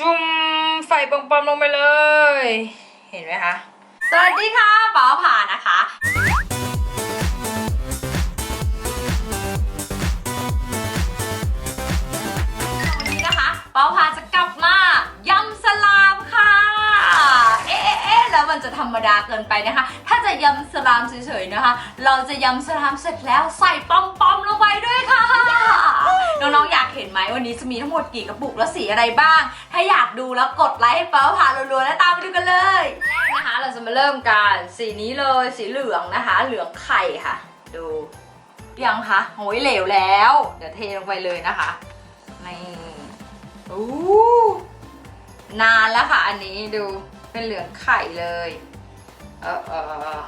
จุ่มไฟปอมๆลงไปเลย เห็นไหมคะ สวัสดีค่ะป๋าผ่านะคะวันนี้นะคะป๋าพาจะ ธรรมดาเกินไปนะคะ ถ้าจะยำสลามเฉยๆนะคะ เราจะยำสลามเสร็จแล้วใส่ปอมๆลงไปด้วยค่ะ น้องๆอยากเห็นไหมวันนี้จะมีทั้งหมดกี่กระปุกและสีอะไรบ้าง ถ้าอยากดูแล้วกดไลค์ให้เปาพารัวๆแล้วตามไปดูกันเลยแรกนะคะเราจะมาเริ่มกันสีนี้เลยสีเหลืองนะคะ เหลืองไข่ค่ะ ดูยังคะโอ้ยเหลวแล้ว เดี๋ยวเทลงไปเลยนะคะนี่อู้นานแล้วค่ะอันนี้ดูเป็นเหลืองไข่เลย เออเออ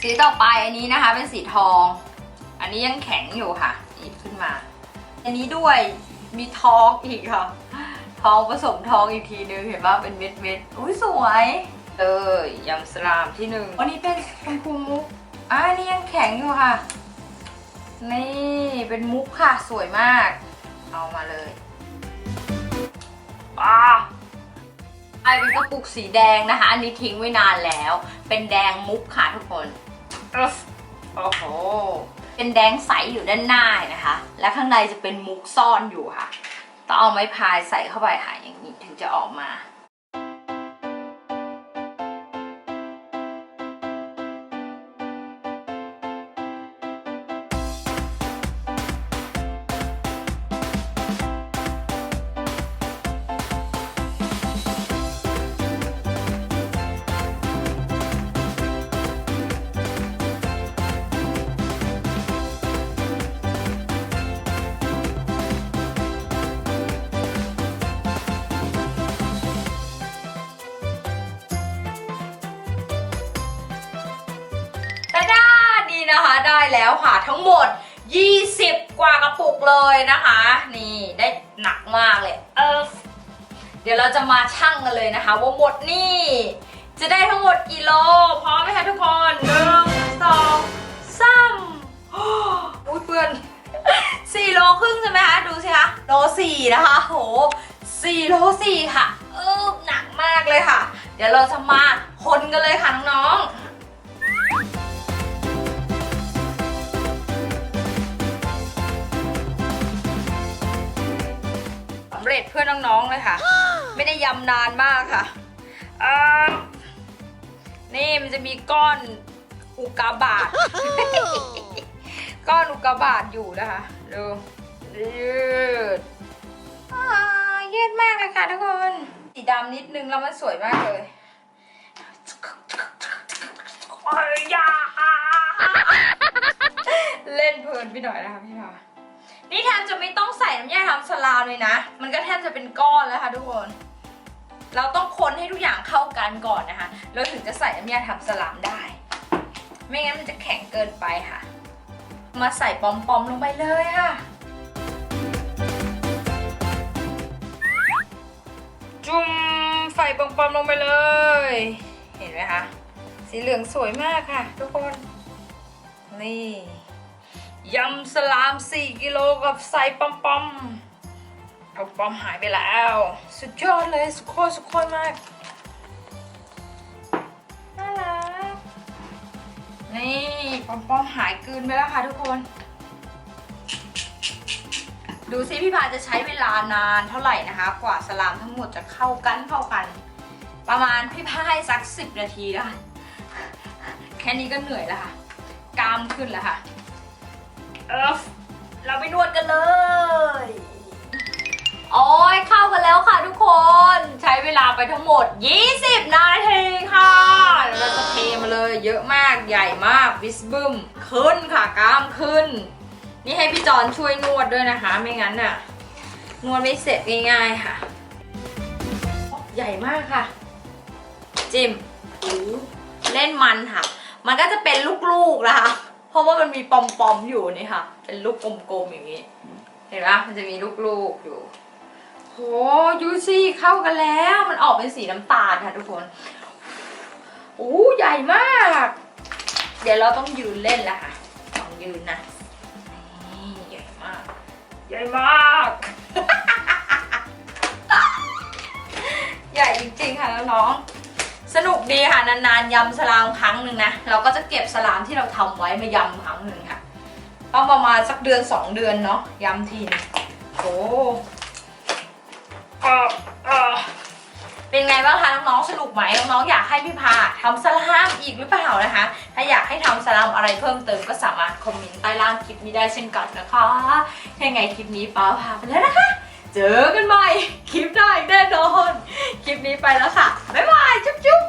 สีต่อไปอันนี้นะคะ เป็นสีทอง อันนี้ยังแข็งอยู่ค่ะหยิบขึ้นมา อันนี้ด้วยมีทองอีกค่ะ ทองผสมทองอีกทีนึงเห็นว่าเป็นเม็ดเม็ดๆอุ้ยสวยเออยำสลามที่หนึ่งอันนี้เป็นชมพูมุกอ่าอันนี้ยังแข็งอยู่ค่ะ นี่เป็นมุกค่ะสวยมาก เอามาเลยป้า ไอเป็นกระปุกสีแดงนะคะ อันนี้ทิ้งไว้นานแล้ว เป็นแดงมุกค่ะทุกคนอึ๊ฟโอ้โหเป็นแดงใสอยู่ด้านหน้านะคะ และข้างในจะเป็นมุกซ่อนอยู่ค่ะ ต้องเอาไม้พายใส่เข้าไปค่ะอย่างนี้ถึงจะออกมาตา แล้วค่ะทั้งหมด 20 กว่ากระปุกเลยนะคะ นี่ได้หนักมากเลยเออเดี๋ยวเราจะมาชั่งกันเลยนะคะ ว่าหมดนี่จะได้ทั้งหมดกี่โลพร้อมไหมคะทุกคนหนึ่งสองสามโอ้ยเพื่อนสี่โลครึ่งใช่ไหมคะดูสิคะโลสี่นะคะโหสี่โลสี่ค่ะเออหนักมากเลยค่ะ เดี๋ยวเราจะมาคนกันเลยค่ะน้องๆ ร็จเพื่อน้องๆเลยค่ะ ไม่ได้ยำนานมากค่ะอ่านี่มันจะมีก้อนอุกกาบาตก้อนอุกกาบาตอยู่นะคะดูยืดอ่ายืดมากเลยค่ะทุกคนสีดำนิดนึงแล้วมันสวยมากเลยโอ้ยอยาเล่นเพลินไปหน่อยนะคะพี่พา นี่แทบจะไม่ต้องใส่น้ำยาทำสลามเลยนะ มันก็แทบจะเป็นก้อนแล้วค่ะทุกคน เราต้องคนให้ทุกอย่างเข้ากันก่อนนะคะแล้วถึงจะใส่น้ำยาทำสลามได้ ไม่งั้นมันจะแข็งเกินไปค่ะ มาใส่ปอมๆลงไปเลยค่ะจุ่มไฟปอมๆลงไปเลย เห็นไหมคะ สีเหลืองสวยมากค่ะ ทุกคน นี่ ยำสลาม 4 กิโลกับใส่ปอมปอมปอมปอมหายไปแล้ว สุดยอดเลย สุดโคตรสุดโคตรมาก น่ารัก นี่ปอมปอมหายกืนไปแล้วค่ะทุกคน ดูซิพี่พาจะใช้เวลานานเท่าไหร่นะคะ กว่าสลามทั้งหมดจะเข้ากันเข้ากัน ประมาณพี่พาให้สัก 10 นาทีแล้วค่ะแค่นี้ก็เหนื่อยแล้วค่ะ กามขึ้นแล้วค่ะ เอฟเราไปนวดกันเลย โอ้ยเข้ากันแล้วค่ะทุกคน ใช้เวลาไปทั้งหมด 20 นาทีค่ะ เราจะเทมาเลยเยอะมากใหญ่มากวิสบึมขึ้นค่ะกล้ามขึ้น นี่ให้พี่จอนช่วยนวดด้วยนะคะ ไม่งั้นน่ะ นวดไม่เสร็จง่ายๆค่ะ ใหญ่มากค่ะ จิมเล่นมันค่ะ มันก็จะเป็นลูกๆนะคะ เพราะว่ามันมีปอมปอมอยู่นี่ค่ะ เป็นลูกกลมๆอย่างนี้ เห็นไหมมันจะมีลูกๆอยู่โหยูซี่เข้ากันแล้ว มันออกเป็นสีน้ำตาลค่ะทุกคนโอ้ใหญ่มาก เดี๋ยวเราต้องยืนเล่นละค่ะต้องยืนนะนี่ใหญ่มาก ใหญ่มาก ใหญ่จริงๆค่ะน้อง สนุกดีค่ะนานๆยำสลามครั้งหนึ่งนะเราก็จะเก็บสลามที่เราทำไว้มายำครั้งหนึ่งค่ะต้องประมาณสักเดือนสองเดือนเนาะยำทีนึงโอ้เอ่อเอ่อเป็นไงบ้างคะน้องๆสนุกไหมน้องๆอยากให้พี่พาทำสลามอีกหรือเปล่านะคะ ถ้าอยากให้ทำสลามอะไรเพิ่มเติมก็สามารถคอมเมนต์ใต้ล่างคลิปนี้ได้เช่นกันนะคะยังไงคลิปนี้ป้าพาไปแล้วนะคะ เจอกันใหม่ คลิปหน้าอีกแน่นอน คลิปนี้ไปแล้วค่ะ บ๊ายบาย จุ๊บจุ๊บ